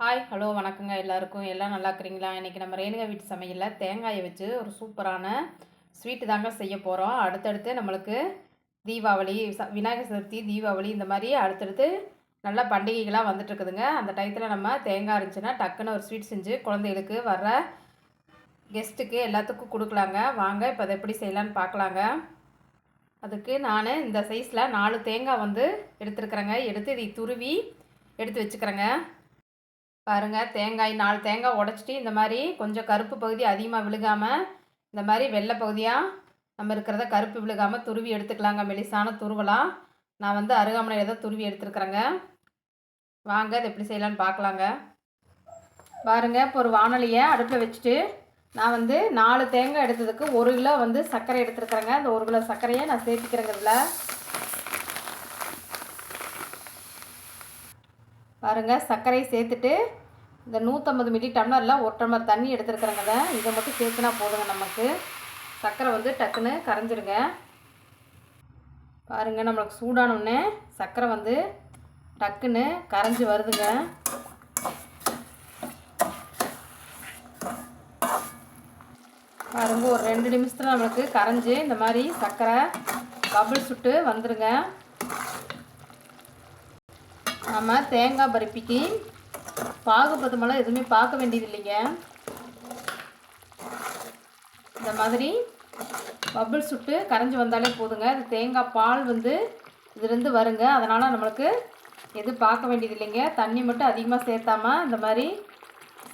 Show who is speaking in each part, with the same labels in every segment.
Speaker 1: Hi hello வணக்கங்க. எல்லாருக்கும் எல்லாம் நல்லா இருக்கிறீங்களா? இன்றைக்கி நம்ம ரேணுகா வீட்டு சமையலில் தேங்காயை வச்சு ஒரு சூப்பரான ஸ்வீட்டு தாங்க செய்ய போகிறோம் அடுத்தடுத்து நம்மளுக்கு தீபாவளி ச விநாயகர் சதுர்த்தி தீபாவளி இந்த மாதிரி அடுத்தடுத்து நல்ல பண்டிகைகளாக வந்துட்டுருக்குதுங்க. அந்த டயத்தில் நம்ம தேங்காய் இருந்துச்சுன்னா டக்குன்னு ஒரு ஸ்வீட் செஞ்சு குழந்தைகளுக்கு வர்ற கெஸ்ட்டுக்கு எல்லாத்துக்கும் கொடுக்கலாங்க. வாங்க இப்போ அதை எப்படி செய்யலான்னு பார்க்கலாங்க. அதுக்கு நான் இந்த சைஸில் நாலு தேங்காய் வந்து எடுத்துருக்குறேங்க. எடுத்து இதை துருவி எடுத்து வச்சுக்கிறேங்க. பாருங்கள் தேங்காய் நாலு தேங்காய் உடச்சிட்டு இந்த மாதிரி கொஞ்சம் கருப்பு பகுதி அதிகமாக விழுகாமல் இந்த மாதிரி வெள்ளை பகுதியாக நம்ம இருக்கிறத கருப்பு விழுகாமல் துருவி எடுத்துக்கலாங்க மெலிசான துருவலாம் நான் வந்து அருகாமனையில் தான் துருவி எடுத்துருக்குறேங்க. வாங்க இது எப்படி செய்யலான்னு பார்க்கலாங்க. பாருங்கள் இப்போ ஒரு வானொலியை அடுப்பில் வச்சுட்டு நான் வந்து நாலு தேங்காய் எடுத்ததுக்கு ஒரு கிலோ வந்து சர்க்கரை எடுத்துருக்குறேங்க. அந்த ஒரு கிலோ சர்க்கரையை நான் சேர்த்துக்கிறேங்கிறதுல பாருங்கள் சர்க்கரையை சேர்த்துட்டு இந்த நூற்றம்பது மில்லி டம்ளரில் ஒரு டம்ளர் தண்ணி எடுத்துருக்குறேங்க இதை இதை மட்டும் சேர்த்துனா போதுங்க நமக்கு. சர்க்கரை வந்து டக்குன்னு கரைஞ்சிருங்க. பாருங்கள் நம்மளுக்கு சூடானோடனே சர்க்கரை வந்து டக்குன்னு கரைஞ்சி வருதுங்க. பாருங்க ஒரு ரெண்டு நிமிஷத்தில் நம்மளுக்கு கரைஞ்சி இந்த மாதிரி சர்க்கரை பபிள் சுட்டு வந்துடுங்க நம்ம தேங்காய் பருப்பிக்கு பாகு பதமெல்லாம் எதுவுமே பார்க்க வேண்டியது இல்லைங்க. இந்த மாதிரி பபிள் சுட்டு கரைஞ்சி வந்தாலே போதுங்க. இது தேங்காய் பால் வந்து இதுலேருந்து வருங்க. அதனால் நம்மளுக்கு எதுவும் பார்க்க வேண்டியது இல்லைங்க. தண்ணி மட்டும் அதிகமாக சேர்த்தாம இந்த மாதிரி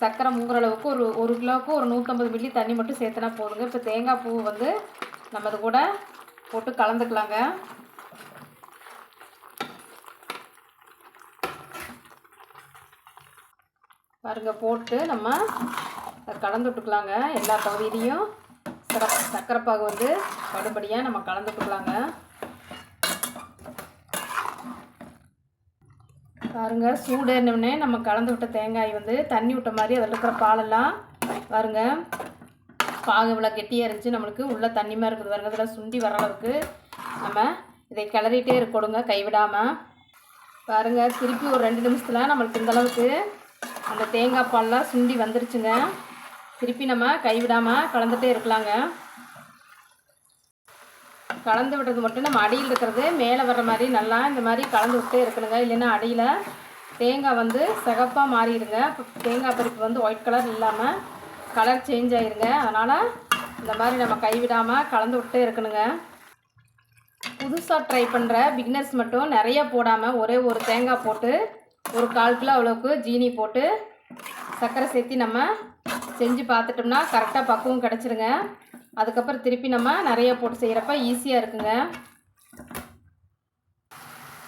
Speaker 1: சர்க்கரை முங்குற அளவுக்கு ஒரு ஒரு கிலோவுக்கு ஒரு நூற்றம்பது மில்லி தண்ணி மட்டும் சேர்த்தனா போதுங்க. இப்போ தேங்காய் பூ வந்து நம்ம அது கூட போட்டு கலந்துக்கலாங்க. பாருங்க போட்டு நம்ம கலந்து விட்டுக்கலாங்க. எல்லா பகுதியிலையும் சிறப்பு சர்க்கரை பாகு வந்து படுபடியாக நம்ம கலந்து விட்டுக்கலாங்க. பாருங்க சூடேறினவுடனே நம்ம கலந்து விட்ட தேங்காய் வந்து தண்ணி விட்ட மாதிரி அதில் இருக்கிற பாலெல்லாம் பாருங்க பாகு இவ்வளோ கெட்டியாக இருந்துச்சு நம்மளுக்கு உள்ளே தண்ணிமாக இருக்குது. பாருங்க அதில் சுண்டி வர அளவுக்கு நம்ம இதை கிளறிட்டே இருக்கணுங்க கைவிடாமல் பாருங்கள் திருப்பி ஒரு ரெண்டு நிமிஷத்தில் நம்மளுக்கு இந்தளவுக்கு அந்த தேங்காய் பால்லாம் சுண்டி வந்துருச்சுங்க. திருப்பி நம்ம கைவிடாமல் கலந்துகிட்டே இருக்கலாங்க. கலந்து விடுறது மட்டும் நம்ம அடியில் இருக்கிறது மேலே வர்ற மாதிரி நல்லா இந்த மாதிரி கலந்து விட்டே இருக்கணுங்க. இல்லைன்னா அடியில் தேங்காய் வந்து சிகப்பாக மாறிடுங்க. தேங்காய் பருப்பு வந்து ஒயிட் கலர் இல்லாமல் கலர் சேஞ்ச் ஆயிருங்க. அதனால் இந்த மாதிரி நம்ம கைவிடாமல் கலந்து விட்டே இருக்கணுங்க. புதுசாக ட்ரை பண்ணுற பிகினர்ஸ் மட்டும் நிறைய போடாமல் ஒரே ஒரு தேங்காய் போட்டு ஒரு கால் கிலோ அளவுக்கு ஜீனி போட்டு சர்க்கரை சேர்த்தி நம்ம செஞ்சு பார்த்துட்டோம்னா கரெக்டாக பக்குவம் கிடச்சிருங்க. அதுக்கப்புறம் திருப்பி நம்ம நிறைய போட்டு செய்கிறப்ப ஈஸியாக இருக்குங்க.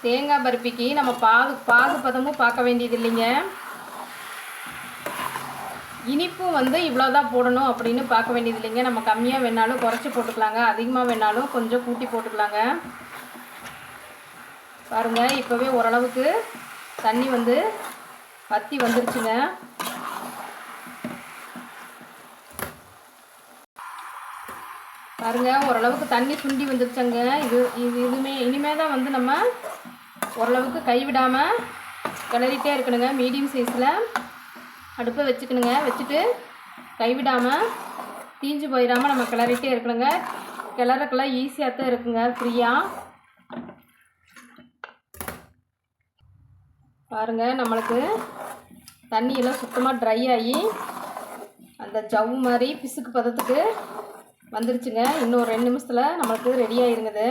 Speaker 1: தேங்காய் பருப்பிக்கு நம்ம பாகு பாகு பதமும் பார்க்க வேண்டியது இல்லைங்க. இனிப்பும் வந்து இவ்வளோ தான் போடணும் அப்படின்னு பார்க்க வேண்டியது இல்லைங்க. நம்ம கம்மியாக வேணாலும் குறைச்சி போட்டுக்கலாங்க. அதிகமாக வேணாலும் கொஞ்சம் கூட்டி போட்டுக்கலாங்க. பாருங்கள் இப்போவே ஓரளவுக்கு தண்ணி வந்து பத்தி வந்துருச்சுங்க. பாருங்க ஓரளவுக்கு தண்ணி சுண்டி வந்துருச்சுங்க. இது இது இதுமே இனிமே தான் வந்து நம்ம ஓரளவுக்கு கைவிடாமல் கிளறிட்டே இருக்கணுங்க மீடியம் சைஸில். அடுப்பை வச்சுக்கணுங்க வச்சுட்டு கைவிடாமல் தீஞ்சு போயிடாமல் நம்ம கிளறிட்டே இருக்கணுங்க. கிளறக்கெல்லாம் ஈஸியாக தான் இருக்குங்க ஃப்ரீயாக பாருங்கள் நம்மளுக்கு தண்ணியெல்லாம் சுத்தமாக ட்ரை ஆகி அந்த ஜவ்வு மாதிரி பிசுக்கு பதத்துக்கு வந்துருச்சுங்க. இன்னும் ரெண்டு நிமிஷத்தில் நம்மளுக்கு ரெடி ஆயிருங்குது.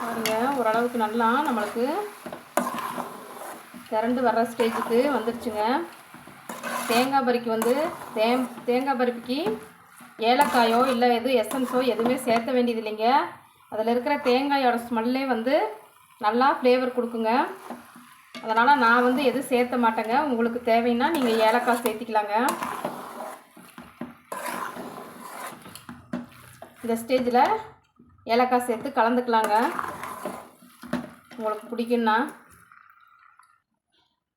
Speaker 1: பாருங்க ஓரளவுக்கு நல்லா நம்மளுக்கு திரண்டு வர்ற ஸ்டேஜுக்கு வந்துருச்சுங்க. தேங்காய் பருக்கி வந்து தே தேங்காய் பருப்பிக்கு ஏலக்காயோ இல்லை எதுவும் எசன்ஸோ எதுவுமே சேர்த்த வேண்டியது இல்லைங்க அதில் இருக்கிற தேங்காயோட ஸ்மெல்லே வந்து நல்லா ஃப்ளேவர் கொடுக்குங்க. அதனால் நான் வந்து எதுவும் சேர்த்த மாட்டேங்க. உங்களுக்கு தேவைன்னா நீங்கள் ஏலக்காய் சேர்த்திக்கலாங்க. இந்த ஸ்டேஜில் ஏலக்காய் சேர்த்து கலந்துக்கலாங்க. உங்களுக்கு பிடிக்குன்னா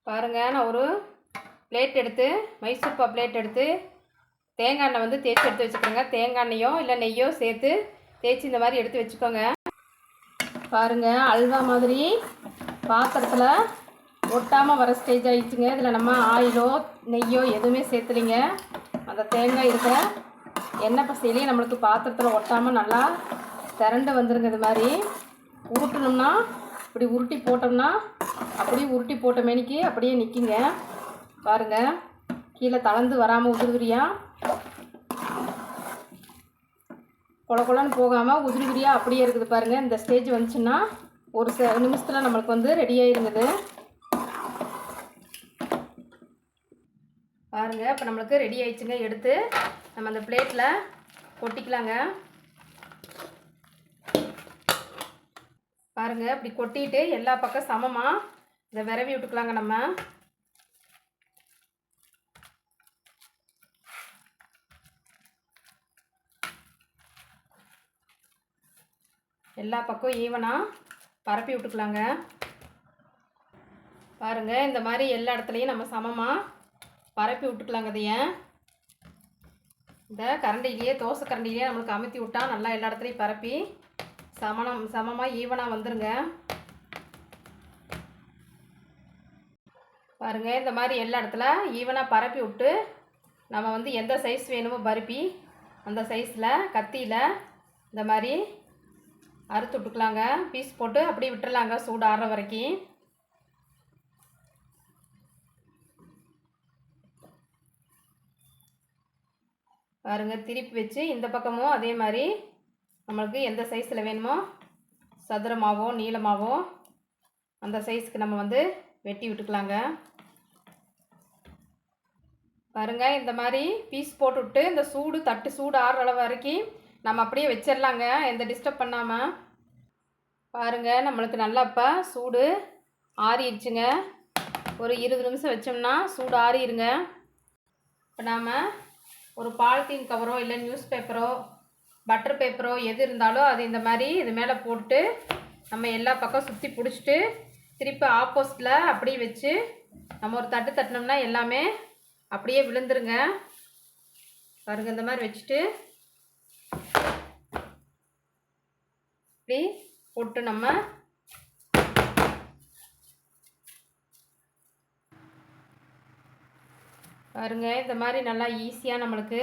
Speaker 1: பாருங்கள் நான் ஒரு பிளேட் எடுத்து மைசூர்பா பிளேட் எடுத்து தேங்காய் எண்ணெய் வந்து தேய்ச்சி எடுத்து வச்சுக்கோங்க தேங்காய் எண்ணெயோ இல்லை நெய்யோ சேர்த்து தேய்ச்சி இந்த மாதிரி எடுத்து வச்சுக்கோங்க. பாருங்க அல்வா மாதிரி பாத்திரத்தில் ஒட்டாமல் வர ஸ்டேஜ் ஆகிடுச்சுங்க இதில் நம்ம ஆயிலோ நெய்யோ எதுவுமே சேர்த்துலிங்க. அந்த தேங்காய் இருக்கிற எண்ணெய் பசையிலேயே நம்மளுக்கு பாத்திரத்தில் ஒட்டாமல் நல்லா திரண்டு வந்துருங்க இது மாதிரி. உருட்டணும்னா இப்படி உருட்டி போட்டோம்னா அப்படியே உருட்டி போட்ட மேனிக்கு அப்படியே நிற்கிங்க பாருங்கள் கீழே தளர்ந்து வராமல் உதிரியா கொல கொலன்னு போகாமல் உதிரியாக அப்படியே இருக்குது பாருங்கள் இந்த ஸ்டேஜ் வந்துச்சுன்னா ஒரு ச நிமிஷத்தில் நம்மளுக்கு வந்து ரெடி ஆகிருந்தது பாருங்கள் இப்போ நம்மளுக்கு ரெடி ஆயிடுச்சுங்க. எடுத்து நம்ம அந்த பிளேட்டில் கொட்டிக்கலாங்க. பாருங்கள் இப்படி கொட்டிட்டு எல்லா பக்கம் சமமாக இதை விரவி விட்டுக்கலாங்க நம்ம. எல்லா பக்கம் ஈவனாக பரப்பி விட்டுக்கலாங்க. பாருங்கள் இந்த மாதிரி எல்லா இடத்துலையும் நம்ம சமமாக பரப்பி விட்டுக்கலாங்க இதைய. இந்த கரண்டிலேயே தோசை கரண்டிலேயே நம்மளுக்கு அமுத்தி விட்டா நல்லா எல்லா இடத்துலையும் பரப்பி சமணம் சமமாக ஈவனாக வந்துருங்க. பாருங்கள் இந்த மாதிரி எல்லா இடத்துல ஈவனாக பரப்பி விட்டு நம்ம வந்து எந்த சைஸ் வேணுமோ பருப்பி அந்த சைஸில் கத்தியில் இந்த மாதிரி அறுத்து விட்டுக்கலாங்க. பீஸ் போட்டு அப்படியே விட்டுறலாங்க சூடு ஆறுற வரைக்கும். பாருங்க திருப்பி வச்சு இந்த பக்கமும் அதே மாதிரி நம்மளுக்கு எந்த சைஸில் வேணுமோ சதுரமாகவோ நீளமாகவோ அந்த சைஸ்க்கு நம்ம வந்து வெட்டி விட்டுக்கலாங்க. பாருங்க இந்த மாதிரி பீஸ் போட்டுவிட்டு இந்த சூடு தட்டு சூடு ஆறுற அளவு வரைக்கும் நம்ம அப்படியே வச்சிடலாங்க எந்த டிஸ்டர்ப் பண்ணாமல் பாருங்க நம்மளுக்கு நல்லா இப்போ சூடு ஆறிடுச்சுங்க. ஒரு இருபது நிமிஷம் வச்சோம்னா சூடு ஆறிடுங்க இப்போ நாம் ஒரு பாலித்தீன் கவரோ இல்லை நியூஸ் பேப்பரோ பட்டர் பேப்பரோ எது இருந்தாலும் அது இந்த மாதிரி இது மேலே போட்டு நம்ம எல்லா பக்கம் சுற்றி பிடிச்சிட்டு திருப்பி ஆப்போசிட்டில் அப்படியே வச்சு நம்ம ஒரு தட்டு தட்டினோம்னா எல்லாமே அப்படியே விழுந்துருங்க. பாருங்கள் இந்த மாதிரி வச்சுட்டு இப்படி போட்டு நம்ம பாருங்க இந்த மாதிரி நல்லா ஈஸியாக நம்மளுக்கு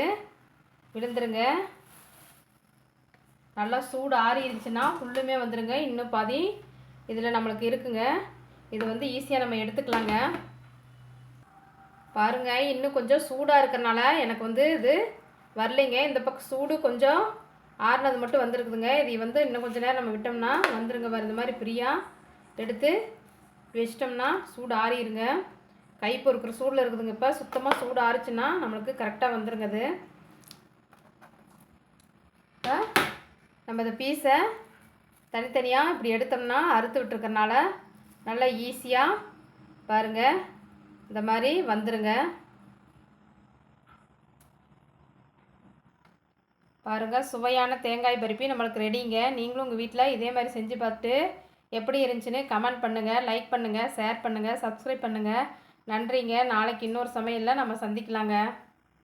Speaker 1: விழுந்துருங்க. நல்லா சூடு ஆறி இருந்துச்சுன்னா ஃபுல்லுமே வந்துருங்க. இன்னும் பாதி இதில் நம்மளுக்கு இருக்குங்க. இது வந்து ஈஸியாக நம்ம எடுத்துக்கலாங்க. பாருங்க இன்னும் கொஞ்சம் சூடாக இருக்கிறனால எனக்கு வந்து இது வரலைங்க. இந்த பக்கம் சூடு கொஞ்சம் ஆறுனது மட்டும் வந்திருக்குதுங்க. இது வந்து இன்னும் கொஞ்சம் நேரம் நம்ம விட்டோம்னா வந்துருங்க பாரு இந்த மாதிரி ஃப்ரீயாக எடுத்து வச்சிட்டோம்னா சூடு ஆறிடுங்க கை பொறுக்கிற சூடில் இருக்குதுங்க இப்போ. சுத்தமாக சூடு ஆறிச்சுன்னா நம்மளுக்கு கரெக்டாக வந்துருங்க அது. இப்போ நம்ம இந்த பீஸை தனித்தனியாக இப்படி எடுத்தோம்னா அறுத்து விட்டுருக்கறனால நல்லா ஈஸியாக பாருங்கள் இந்த மாதிரி வந்துருங்க. பாருங்கள் சுவையான தேங்காய் பருப்பி நம்மளுக்கு ரெடிங்க நீங்களும் உங்கள் வீட்டில் இதே மாதிரி செஞ்சு பார்த்துட்டு எப்படி இருந்துச்சுன்னு கமெண்ட் பண்ணுங்கள் லைக் பண்ணுங்கள் ஷேர் பண்ணுங்கள் சப்ஸ்கிரைப் பண்ணுங்கள் நன்றிங்க. நாளைக்கு இன்னொரு சமையலில் நம்ம சந்திக்கலாங்க.